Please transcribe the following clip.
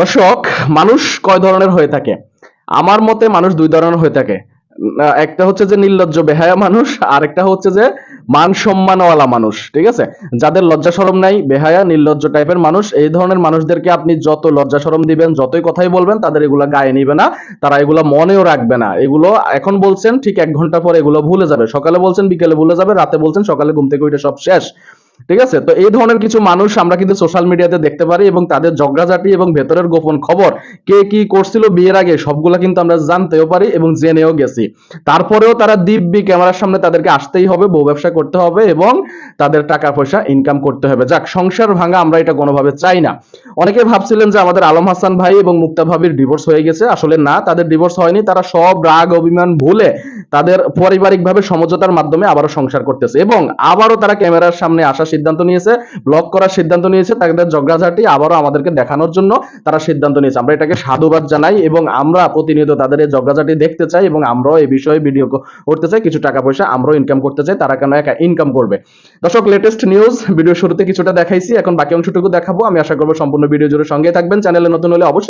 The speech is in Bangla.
দর্শক, মানুষ কয় ধরনের হয়ে থাকে? আমার মতে মানুষ দুই ধরনের হয়ে থাকে। একটা হচ্ছে যে নির্লজ্জ, বেহায়া মানুষ, আর একটা হচ্ছে যে মান সম্মানওয়ালা মানুষ, ঠিক আছে? যাদের লজ্জা শরম নাই, বেহায়া, নির্লজ্জ টাইপের মানুষ, এই ধরনের মানুষদেরকে আপনি যত লজ্জা শরম দিবেন, যতই কথাই বলবেন, তাদের এগুলা গায়ে নিবে না, তারা এগুলো মনেও রাখবে না। এগুলো এখন বলছেন, ঠিক এক ঘণ্টা পর এগুলো ভুলে যাবে। সকালে বলছেন, বিকেলে ভুলে যাবে, রাতে বলছেন, সকালে ঘুম থেকে ওইটা সব শেষ। ঠিক আছে? তো এই ধরনের কিছু মানুষ আমরা কিন্তু সোশ্যাল মিডিয়াতে দেখতে পারি এবং তাদের ঝগড়াঝাটি এবং ভেতরের গোপন খবর, কে কি করছিল বিয়ের আগে, সবগুলা কিন্তু আমরা জানতেও পারি এবং জেনেও গেছি। তারপরেও তারা দিব্যি ক্যামেরার সামনে তাদেরকে আসতেই হবে, বউ ব্যবসা করতে হবে এবং তাদের টাকা পয়সা ইনকাম করতে হবে। যাক, সংসার ভাঙা আমরা এটা কোনোভাবে চাই না। অনেকে ভাবছিলেন যে আমাদের আলম হাসান ভাই এবং মুক্তা ভাবির ডিভোর্স হয়ে গেছে। আসলে না, তাদের ডিভোর্স হয়নি। তারা সব রাগ, অভিমান ভুলে তাদের পারিবারিকভাবে সমঝোতার মাধ্যমে আবারও সংসার করতেছে এবং আবারও তারা ক্যামেরার সামনে আসার সিদ্ধান্ত নিয়েছে ব্লগ করার সিদ্ধান্ত নিয়েছে, তাদের ঝগড়াঝাটি আবারও আমাদেরকে দেখানোর জন্য তারা সিদ্ধান্ত নিয়েছে। আমরা এটাকে সাধুবাদ জানাই এবং আমরা প্রতিনিয়ত তাদের এই ঝগড়াঝাটি দেখতে চাই এবং আমরাও এই বিষয়ে ভিডিও করতে চাই। কিছু টাকা পয়সা আমরাও ইনকাম করতে চাই, তারা কেন একা ইনকাম করবে? দর্শক লেটেস্ট নিউজ ভিডিও শুরুতে কিছুটা দেখাইছি, এখন বাকি অংশটুকু দেখাবো। আমি আশা করব সম্পূর্ণ ভিডিও জুড়ে সঙ্গে থাকবেন। চ্যানেলে নতুন হলে অবশ্যই